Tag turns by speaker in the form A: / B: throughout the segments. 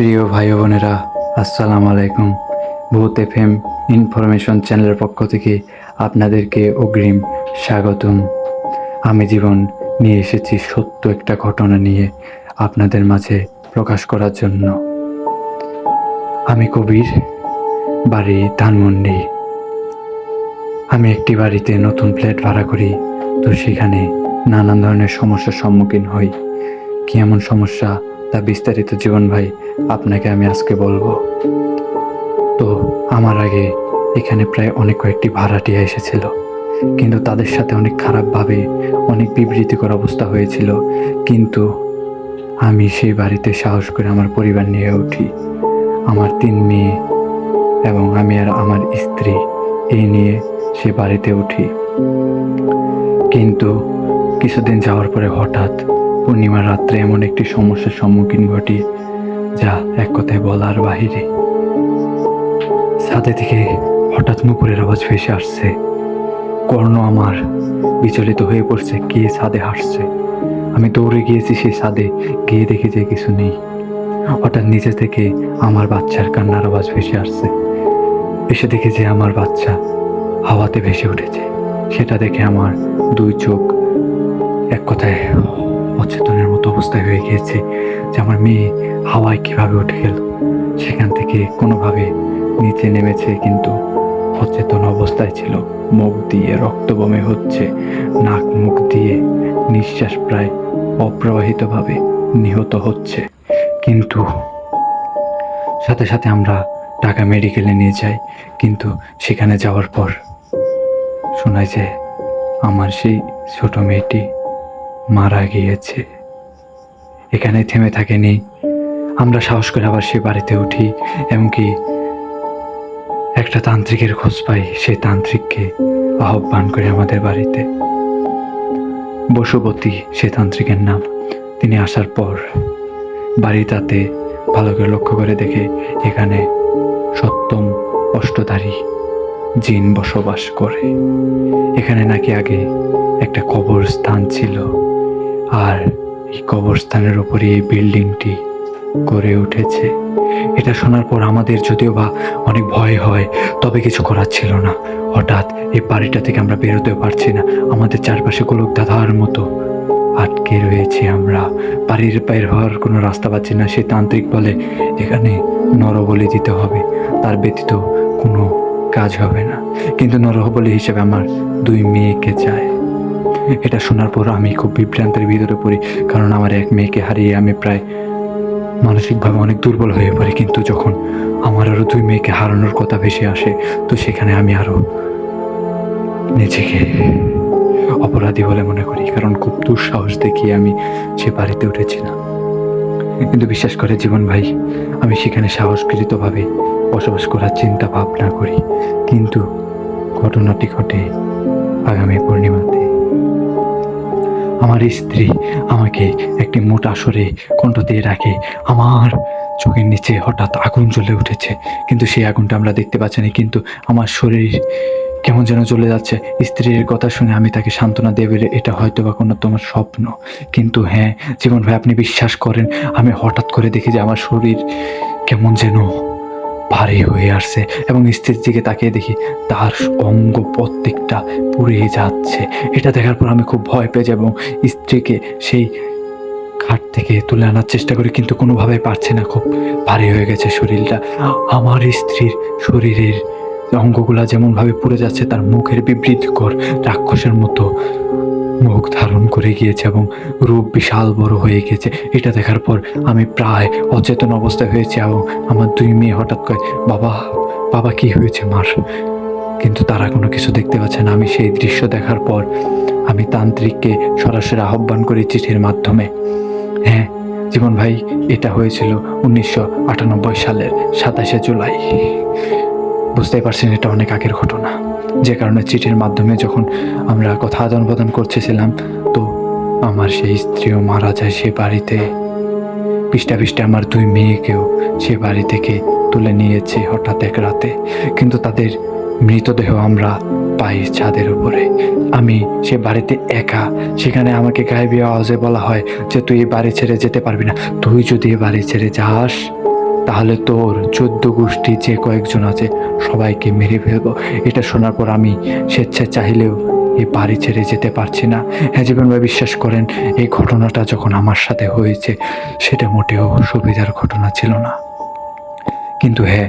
A: প্রিয় ভাই বোনেরা, আসসালামু আলাইকুম। ভূত এফ এম ইনফরমেশন চ্যানেলের পক্ষ থেকে আপনাদেরকে অগ্রিম স্বাগতম। আমি জীবন নিয়ে এসেছি সত্য একটা ঘটনা নিয়ে আপনাদের মাঝে প্রকাশ করার জন্য। আমি কবির বাড়ি ধানমন্ডি। আমি একটি বাড়িতে নতুন ফ্ল্যাট ভাড়া করি, তো সেখানে নানান ধরনের সমস্যার সম্মুখীন হই। কি এমন সমস্যা তা বিস্তারিত জীবন ভাই, আপনাকে আমি আজকে বলব। তো, আমার আগে এখানে প্রায় অনেক কয়েকটি ভাড়াটিয়া এসেছিল। কিন্তু তাদের সাথে অনেক খারাপভাবে অনেক বিবৃতিকর অবস্থা হয়েছিল। কিন্তু আমি সেই বাড়িতে সাহস করে আমার পরিবার নিয়ে উঠি। আমার তিন মেয়ে এবং আমি আর আমার স্ত্রী, এই নিয়ে সে বাড়িতে উঠি। কিন্তু কিছুদিন যাওয়ার পরে হঠাৎ পূর্ণিমার রাত্রে এমন একটি সমস্যার সম্মুখীন ঘটি, যা এক কথায় বলার বাহিরে। ছাদে থেকে হঠাৎ নুপুরের আওয়াজ ভেসে আসছে। কর্ণ আমার বিচলিত হয়ে পড়ছে, কে ছাদে হাসছে আমি দৌড়ে গিয়েছি সেই ছাদে, গিয়ে দেখি যে কিছু নেই। হঠাৎ নিচে থেকে আমার বাচ্চার কান্নার আওয়াজ ভেসে আসছে। এসে দেখি যে আমার বাচ্চা হাওয়াতে ভেসে উঠেছে। সেটা দেখে আমার দুই চোখ এক কথায় অচেতনের মতো অবস্থায় হয়ে গিয়েছে যে আমার মেয়ে হাওয়ায় কীভাবে উঠে গেল। সেখান থেকে কোনোভাবে নিচে নেমেছে, কিন্তু অচেতন অবস্থায় ছিল। মুখ দিয়ে রক্ত বমে হচ্ছে, নাক মুখ দিয়ে নিঃশ্বাস প্রায় অপ্রবাহিতভাবে নিহত হচ্ছে। কিন্তু সাথে সাথে আমরা ঢাকা মেডিকেলে নিয়ে যাই, কিন্তু সেখানে যাওয়ার পর শোনায় যে আমার সেই ছোট মেয়েটি মারা গিয়েছে। এখানে থেমে থাকেনি। আমরা সাহস করে আবার সে বাড়িতে উঠি, এমনকি একটা তান্ত্রিকের খোঁজ পাই, সেই তান্ত্রিককে আহ্বান করে আমাদের বাড়িতে। বসুবতী, সে তান্ত্রিকের নাম। তিনি আসার পর বাড়ি তাতে ভালো করে লক্ষ্য করে দেখে এখানে সপ্তম অষ্টধারী জিন বসবাস করে। এখানে নাকি আগে একটা কবরস্থান ছিল। আর এই কবরস্থানের উপরে এই বিল্ডিংটি গড়ে উঠেছে। এটা শোনার পর আমাদের যদিও বা অনেক ভয় হয়, তবে কিছু করার ছিল না। হঠাৎ এই বাড়িটা থেকে আমরা বেরোতেও পারছি না। আমাদের চারপাশে গোলক দাদার মতো আটকে রয়েছি আমরা। বাড়ির বাইর হওয়ার কোনো রাস্তা পাচ্ছি না সে তান্ত্রিক বলে এখানে নরবলি দিতে হবে। তার ব্যতীত কোনো কাজ হবে না। কিন্তু নরবলি হিসেবে আমার দুই মেয়েকে চায় এটা শোনার পর আমি খুব বিভ্রান্তের ভিতরে পড়ি, কারণ আমার এক মেয়েকে হারিয়ে আমি প্রায় মানসিকভাবে অনেক দুর্বল হয়ে পড়ি, কিন্তু যখন আমার আরও দুই মেয়েকে হারানোর কথা ভেসে আসে, তো সেখানে আমি আরও নিজেকে অপরাধী বলে মনে করি, কারণ খুব দুঃসাহস দেখিয়ে আমি সে বাড়িতে উঠেছিলাম কিন্তু বিশ্বাস করে জীবন ভাই, আমি সেখানে সাহসকৃতভাবে বসবাস করার চিন্তা ভাবনা করি, কিন্তু ঘটনাটি ঘটে আগামী পূর্ণিমাতে। আমার স্ত্রী আমাকে একটি মোটা সরে কণ্ঠ দিয়ে রাখে। আমার চোখের নিচে হঠাৎ আগুন জ্বলে উঠেছে, কিন্তু সেই আগুনটা আমরা দেখতে পাচ্ছি না, কিন্তু আমার শরীর কেমন যেন চলে যাচ্ছে। স্ত্রীর কথা শুনে আমি তাকে সান্ত্বনা দেবে এটা হয়তো বা কোনো তোমার স্বপ্ন। কিন্তু হ্যাঁ জীবন ভাই, আপনি বিশ্বাস করেন, আমি হঠাৎ করে দেখি যে আমার শরীর কেমন যেন ভারী হয়ে আসছে এবং স্ত্রীর দিকে তাকিয়ে দেখি তার অঙ্গ প্রত্যেকটা পুড়ে যাচ্ছে। এটা দেখার পর আমি খুব ভয় পেয়ে এবং স্ত্রীকে সেই খাট থেকে তুলে আনার চেষ্টা করি, কিন্তু কোনোভাবে পারছে না। খুব ভারী হয়ে গেছে শরীরটা। আমার স্ত্রীর শরীরের অঙ্গগুলা যেমনভাবে পুড়ে যাচ্ছে, তার মুখের বিবৃতিকর রাক্ষসের মতো মুখ ধারণ করে গিয়েছে এবং রূপ বিশাল বড় হয়ে গেছে এটা দেখার পর আমি প্রায় অচেতন অবস্থায় হয়েছে এবং আমার দুই মেয়ে হঠাৎ করে, বাবা বাবা, কি হয়েছে মার? কিন্তু তারা কোনো কিছু দেখতে পাচ্ছে না। আমি সেই দৃশ্য দেখার পর আমি তান্ত্রিককে সরাসরি আহ্বান করি চিঠির মাধ্যমে। হ্যাঁ জীবন ভাই, এটা হয়েছিল উনিশশো আটানব্বই সালের সাতাশে জুলাই। বুঝতেই পারছেন, এটা অনেক আগের ঘটনা। যে কারণে চিঠির মাধ্যমে যখন আমরা কথা আদান প্রদান করতেছিলাম তো আমার সেই স্ত্রীও মারা যায় সে বাড়িতে। পৃষ্ঠা পৃষ্ঠে আমার দুই মেয়েকেও সে বাড়ি থেকে তুলে নিয়েছে হঠাৎ এক রাতে। কিন্তু তাদের মৃতদেহ আমরা পাই ছাদের উপরে। আমি সে বাড়িতে একা, সেখানে আমাকে গায়েবী আওয়াজে বলা হয় যে, তুই এই বাড়ি ছেড়ে যেতে পারবি না। তুই যদি এ বাড়ি ছেড়ে যাস, তাহলে তোর চোদ্দ গোষ্ঠী যে কয়েকজন আছে সবাইকে মেরে ফেলব। এটা শোনার পর আমি স্বেচ্ছায় চাইলেও এই বাড়ি ছেড়ে যেতে পারছি না। হ্যাঁ জীবন ভাই, বিশ্বাস করেন, এই ঘটনাটা যখন আমার সাথে হয়েছে, সেটা মোটেও সুবিধার ঘটনা ছিল না। কিন্তু হ্যাঁ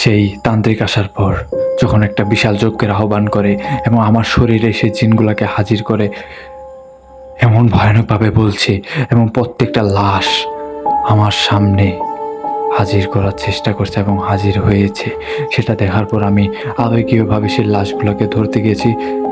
A: সেই তান্ত্রিক আসার পর যখন একটা বিশাল যজ্ঞের আহ্বান করে এবং আমার শরীরে সেই জিনগুলোকে হাজির করে, এমন ভয়ানকভাবে বলছে এবং প্রত্যেকটা লাশ আমার সামনে হাজির করার চেষ্টা করছে এবং হাজির হয়েছে। সেটা দেখার পর আমি আবেগীয়ভাবে সেই লাশগুলোকে ধরতে গেছি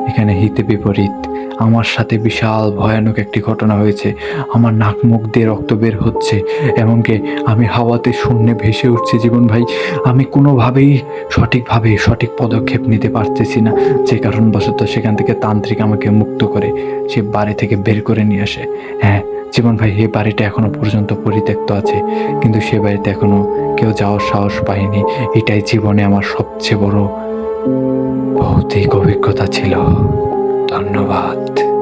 A: এখানে হিতে বিপরীত। আমার সাথে বিশাল ভয়ানক একটি ঘটনা হয়েছে। আমার নাক মুখ দিয়ে রক্ত বের হচ্ছে এমনকি আমি হাওয়াতে শূন্যে ভেসে উঠছি। জীবন ভাই, আমি কোনোভাবেই সঠিকভাবে সঠিক পদক্ষেপ নিতে পারতেছি না। যে কারণবশত সেখান থেকে তান্ত্রিক আমাকে মুক্ত করে সে বাড়ি থেকে বের করে নিয়ে আসে। হ্যাঁ জীবন ভাই, এই বাড়িটা এখনও পর্যন্ত পরিত্যক্ত আছে। কিন্তু সে বাড়িতে এখনও কেউ যাওয়ার সাহস পায়নি। এটাই জীবনে আমার সবচেয়ে বড় ভৌতিক অভিজ্ঞতা ছিল। ধন্যবাদ।